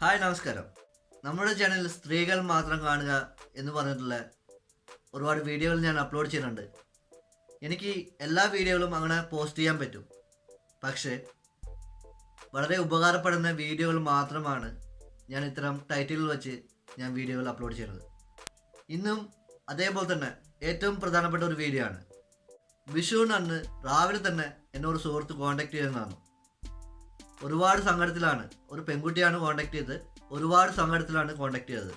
Hi നമസ്കാരം. നമ്മുടെ ചാനലിൽ സ്ത്രീകൾ മാത്രം കാണുക എന്ന് പറഞ്ഞിട്ടുള്ള ഒരുപാട് വീഡിയോകൾ ഞാൻ അപ്ലോഡ് ചെയ്യുന്നുണ്ട്. എനിക്ക് എല്ലാ വീഡിയോകളും അങ്ങനെ പോസ്റ്റ് ചെയ്യാൻ പറ്റും. പക്ഷേ വളരെ ഉപകാരപ്പെടുന്ന വീഡിയോകൾ മാത്രമാണ് ഞാൻ ഇത്തരം ടൈറ്റിൽ വെച്ച് ഞാൻ വീഡിയോകൾ അപ്ലോഡ് ചെയ്യുന്നത്. ഇന്നും അതേപോലെ തന്നെ ഏറ്റവും പ്രധാനപ്പെട്ട ഒരു വീഡിയോ ആണ്. വിഷുവിനന്ന് രാവിലെ തന്നെ എന്നോട് സുഹൃത്ത് കോണ്ടാക്ട് ചെയ്യുന്നതാണ് ഒരുപാട് സങ്കടത്തിലാണ്. ഒരു പെൺകുട്ടിയാണ് കോണ്ടാക്ട് ചെയ്തത്. ഒരുപാട് സങ്കടത്തിലാണ് കോണ്ടാക്ട് ചെയ്തത്.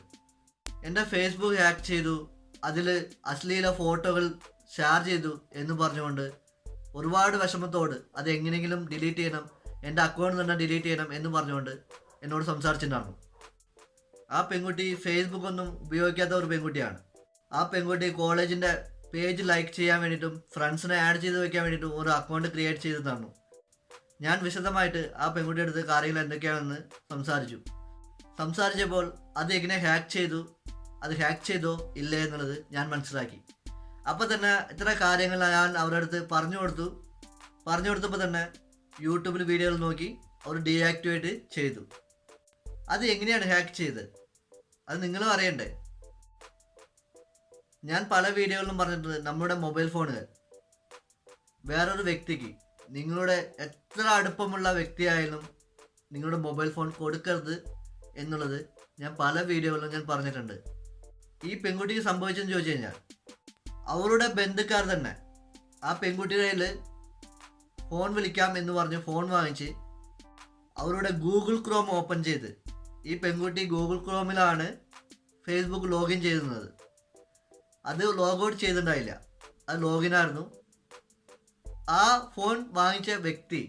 എന്റെ ഫേസ്ബുക്ക് ഹാക്ക് ചെയ്തു. അതിൽ അശ്ലീല ഫോട്ടോകൾ ഷെയർ ചെയ്തു എന്ന് പറഞ്ഞുകൊണ്ട് ഒരുപാട് വിഷമത്തോട് അത് എങ്ങനെയെങ്കിലും ഡിലീറ്റ് ചെയ്യണം എന്റെ അക്കൗണ്ട് തന്നെ ഡിലീറ്റ് ചെയ്യണം എന്ന് പറഞ്ഞുകൊണ്ട് എന്നോട് സംസാരിച്ചിട്ടുണ്ടായിരുന്നു. ആ പെൺകുട്ടി ഫേസ്ബുക്ക് ഒന്നും ഉപയോഗിക്കാത്ത ഒരു പെൺകുട്ടിയാണ്. ആ പെൺകുട്ടി കോളേജിന്റെ പേജ് ലൈക്ക് ചെയ്യാൻ വേണ്ടിയിട്ടും ഫ്രണ്ട്സിനെ ആഡ് ചെയ്ത് വെക്കാൻ വേണ്ടിയിട്ടും ഒരു അക്കൗണ്ട് ക്രിയേറ്റ് ചെയ്ത് തന്നു ഞാൻ വിശദമായിട്ട് ആ പെൺകുട്ടിയുടെ അടുത്ത് കാര്യങ്ങൾ എന്തൊക്കെയാണെന്ന് സംസാരിച്ചു. സംസാരിച്ചപ്പോൾ അത് എങ്ങനെ ഹാക്ക് ചെയ്തു അത് ഹാക്ക് ചെയ്തോ ഇല്ലേ എന്നുള്ളത് ഞാൻ മനസ്സിലാക്കി. അപ്പോൾ തന്നെ ഇത്ര കാര്യങ്ങൾ ഞാൻ അവരുടെ അടുത്ത് പറഞ്ഞു കൊടുത്തു. പറഞ്ഞു കൊടുത്തപ്പോൾ തന്നെ യൂട്യൂബിൽ വീഡിയോകൾ നോക്കി അവർ ഡീആക്ടിവേറ്റ് ചെയ്തു. അത് എങ്ങനെയാണ് ഹാക്ക് ചെയ്തത്? അത് നിങ്ങളും അറിയണ്ടേ? ഞാൻ പല വീഡിയോകളിലും പറഞ്ഞിട്ടുണ്ട് നമ്മുടെ മൊബൈൽ ഫോണുകൾ. വേറൊരു വ്യക്തിക്ക് നിങ്ങളുടെ എത്ര അടുപ്പമുള്ള വ്യക്തിയായാലും നിങ്ങളുടെ മൊബൈൽ ഫോൺ കൊടുക്കരുത് എന്നുള്ളത് ഞാൻ പല വീഡിയോകളിലും ഞാൻ പറഞ്ഞിട്ടുണ്ട്. ഈ പെൺകുട്ടിക്ക് സംഭവിച്ചെന്ന് ചോദിച്ചു കഴിഞ്ഞാൽ അവരുടെ ബന്ധുക്കാർ തന്നെ ആ പെൺകുട്ടിയുടെ കയ്യിൽ ഫോൺ വിളിക്കാം എന്ന് പറഞ്ഞ് ഫോൺ വാങ്ങിച്ച് അവരുടെ ഗൂഗിൾ ക്രോം ഓപ്പൺ ചെയ്ത് ഈ പെൺകുട്ടി ഗൂഗിൾ ക്രോമിലാണ് ഫേസ്ബുക്ക് ലോഗിൻ ചെയ്യുന്നത്. അത് ലോഗൗട്ട് ചെയ്തിട്ടുണ്ടായില്ല. അത് ലോഗിൻ ആയിരുന്നു. ആ ഫോൺ വാങ്ങിച്ച വ്യക്തി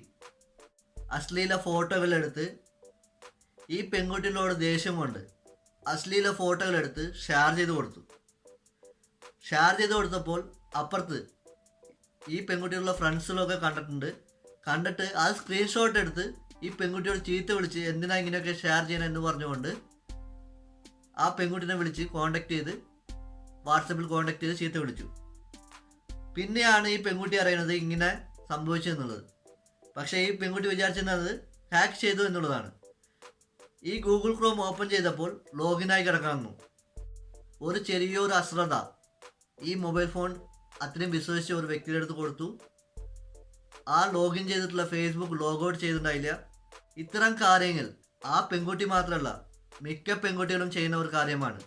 അശ്ലീല ഫോട്ടോകൾ എടുത്ത് ഈ പെൺകുട്ടികളോട് ദേഷ്യം കൊണ്ട് അശ്ലീല ഫോട്ടോകൾ എടുത്ത് ഷെയർ ചെയ്ത് കൊടുത്തു. ഷെയർ ചെയ്ത് കൊടുത്തപ്പോൾ അപ്പുറത്ത് ഈ പെൺകുട്ടികളുടെ ഫ്രണ്ട്സിലൊക്കെ കണ്ടിട്ടുണ്ട്. കണ്ടിട്ട് ആ സ്ക്രീൻഷോട്ട് എടുത്ത് ഈ പെൺകുട്ടിയോട് ചീത്ത വിളിച്ച് എന്തിനാ ഇങ്ങനെയൊക്കെ ഷെയർ ചെയ്യണം എന്ന് പറഞ്ഞുകൊണ്ട് ആ പെൺകുട്ടിനെ വിളിച്ച് കോണ്ടാക്ട് ചെയ്ത് വാട്സപ്പിൽ കോണ്ടാക്ട് ചെയ്ത് ചീത്ത വിളിച്ചു. പിന്നെയാണ് ഈ പെൺകുട്ടി അറിയുന്നത് ഇങ്ങനെ സംഭവിച്ചെന്നുള്ളത്. പക്ഷേ ഈ പെൺകുട്ടി വിചാരിച്ചിരുന്നത് ഹാക്ക് ചെയ്തു എന്നുള്ളതാണ്. ഈ ഗൂഗിൾ ക്രോം ഓപ്പൺ ചെയ്തപ്പോൾ ലോഗിനായി കിടക്കുന്നു ഒരു ചെറിയൊരു അശ്രദ്ധ. ഈ മൊബൈൽ ഫോൺ അത്രയും വിശ്വസിച്ച ഒരു വ്യക്തിയുടെ അടുത്ത് കൊടുത്തു. ആ ലോഗിൻ ചെയ്തിട്ടുള്ള ഫേസ്ബുക്ക് ഔട്ട് ചെയ്തിട്ടുണ്ടായില്ല. ഇത്തരം കാര്യങ്ങൾ ആ പെൺകുട്ടി മാത്രമല്ല മിക്ക പെൺകുട്ടികളും ചെയ്യുന്ന ഒരു കാര്യമാണ്.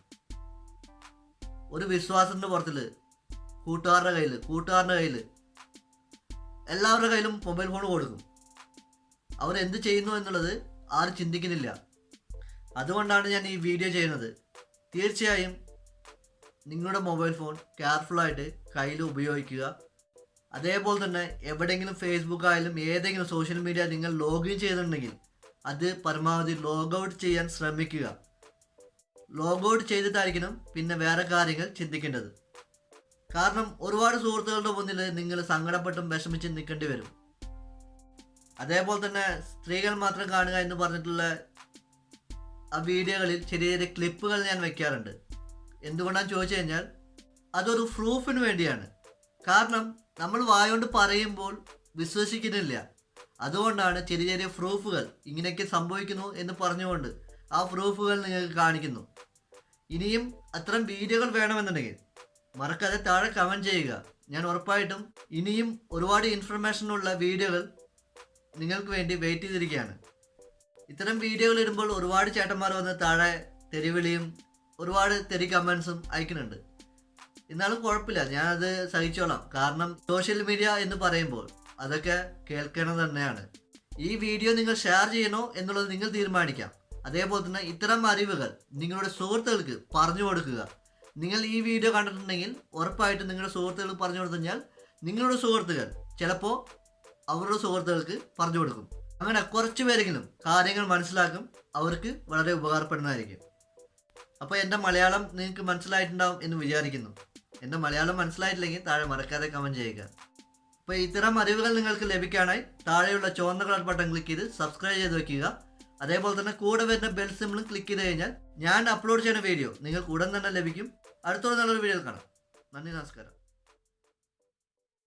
ഒരു വിശ്വാസത്തിന്റെ പുറത്തിൽ കൂട്ടുകാരുടെ കയ്യിൽ കൂട്ടുകാരുടെ കയ്യിൽ എല്ലാവരുടെ കയ്യിലും മൊബൈൽ ഫോൺ കൊടുക്കും. അവർ എന്ത് ചെയ്യുന്നു എന്നുള്ളത് ആരും ചിന്തിക്കുന്നില്ല. അതുകൊണ്ടാണ് ഞാൻ ഈ വീഡിയോ ചെയ്യുന്നത്. തീർച്ചയായും നിങ്ങളുടെ മൊബൈൽ ഫോൺ കെയർഫുള്ളായിട്ട് കയ്യിൽ ഉപയോഗിക്കുക. അതേപോലെ തന്നെ എവിടെയെങ്കിലും ഫേസ്ബുക്ക് ആയാലും ഏതെങ്കിലും സോഷ്യൽ മീഡിയ നിങ്ങൾ ലോഗിൻ ചെയ്തിട്ടുണ്ടെങ്കിൽ അത് പരമാവധി ലോഗൗട്ട് ചെയ്യാൻ ശ്രമിക്കുക. ലോഗൗട്ട് ചെയ്തിട്ടായിരിക്കണം പിന്നെ വേറെ കാര്യങ്ങൾ ചിന്തിക്കേണ്ടത്. കാരണം ഒരുപാട് സുഹൃത്തുക്കളുടെ മുന്നിൽ നിങ്ങൾ സങ്കടപ്പെട്ടും വിഷമിച്ച് നിൽക്കേണ്ടി വരും. അതേപോലെ തന്നെ സ്ത്രീകൾ മാത്രം കാണുക എന്ന് പറഞ്ഞിട്ടുള്ള ആ വീഡിയോകളിൽ ചെറിയ ചെറിയ ക്ലിപ്പുകൾ ഞാൻ വെക്കാറുണ്ട് എന്തുകൊണ്ടാണ് ചോദിച്ചു കഴിഞ്ഞാൽ അതൊരു പ്രൂഫിന് വേണ്ടിയാണ്. കാരണം നമ്മൾ വായോണ്ട് പറയുമ്പോൾ വിശ്വസിക്കുന്നില്ല. അതുകൊണ്ടാണ് ചെറിയ ചെറിയ പ്രൂഫുകൾ ഇങ്ങനെയൊക്കെ സംഭവിക്കുന്നു എന്ന് പറഞ്ഞുകൊണ്ട് ആ പ്രൂഫുകൾ നിങ്ങൾക്ക് കാണിക്കുന്നു. ഇനിയും അത്തരം വീഡിയോകൾ വേണമെന്നുണ്ടെങ്കിൽ മറക്കാതെ താഴെ കമന്റ് ചെയ്യുക. ഞാൻ ഉറപ്പായിട്ടും ഇനിയും ഒരുപാട് ഇൻഫർമേഷനുള്ള വീഡിയോകൾ നിങ്ങൾക്ക് വേണ്ടി വെയിറ്റ് ചെയ്തിരിക്കുകയാണ്. ഇത്തരം വീഡിയോകൾ ഇടുമ്പോൾ ഒരുപാട് ചേട്ടന്മാർ വന്ന് താഴെ തെരുവിളിയും ഒരുപാട് തെറി കമൻസും അയക്കുന്നുണ്ട്. എന്നാലും കുഴപ്പമില്ല ഞാനത് സഹിച്ചോളാം. കാരണം സോഷ്യൽ മീഡിയ എന്ന് പറയുമ്പോൾ അതൊക്കെ കേൾക്കണം തന്നെയാണ്. ഈ വീഡിയോ നിങ്ങൾ ഷെയർ ചെയ്യണോ എന്നുള്ളത് നിങ്ങൾ തീരുമാനിക്കാം. അതേപോലെ തന്നെ ഇത്തരം അറിവുകൾ നിങ്ങളുടെ സുഹൃത്തുക്കൾക്ക് പറഞ്ഞു കൊടുക്കുക. നിങ്ങൾ ഈ വീഡിയോ കണ്ടിട്ടുണ്ടെങ്കിൽ ഉറപ്പായിട്ടും നിങ്ങളുടെ സുഹൃത്തുക്കൾ പറഞ്ഞു കൊടുത്തു കഴിഞ്ഞാൽ നിങ്ങളുടെ സുഹൃത്തുക്കൾ ചിലപ്പോൾ അവരുടെ സുഹൃത്തുക്കൾക്ക് പറഞ്ഞു കൊടുക്കും. അങ്ങനെ കുറച്ച് പേരെങ്കിലും കാര്യങ്ങൾ മനസ്സിലാക്കും അവർക്ക് വളരെ ഉപകാരപ്പെടുന്നതായിരിക്കും. അപ്പോൾ എന്റെ മലയാളം നിങ്ങൾക്ക് മനസ്സിലായിട്ടുണ്ടാവും എന്ന് വിചാരിക്കുന്നു. എന്റെ മലയാളം മനസ്സിലായിട്ടില്ലെങ്കിൽ താഴെ മറക്കാതെ കമന്റ് ചെയ്യുക. അപ്പോൾ ഇത്തരം അറിവുകൾ നിങ്ങൾക്ക് ലഭിക്കാനായി താഴെയുള്ള ചുവന്ന കളർ ബട്ടൺ ക്ലിക്ക് ചെയ്ത് സബ്സ്ക്രൈബ് ചെയ്ത് വെക്കുക. അതേപോലെ തന്നെ കൂടെ വരുന്ന ബെൽ സിമ്പിളും ക്ലിക്ക് ചെയ്ത് കഴിഞ്ഞാൽ ഞാൻ അപ്ലോഡ് ചെയ്യുന്ന വീഡിയോ നിങ്ങൾക്ക് ഉടൻ തന്നെ ലഭിക്കും. അടുത്തുള്ള നല്ലൊരു വീഡിയോ കാണാം. നന്ദി നമസ്കാരം.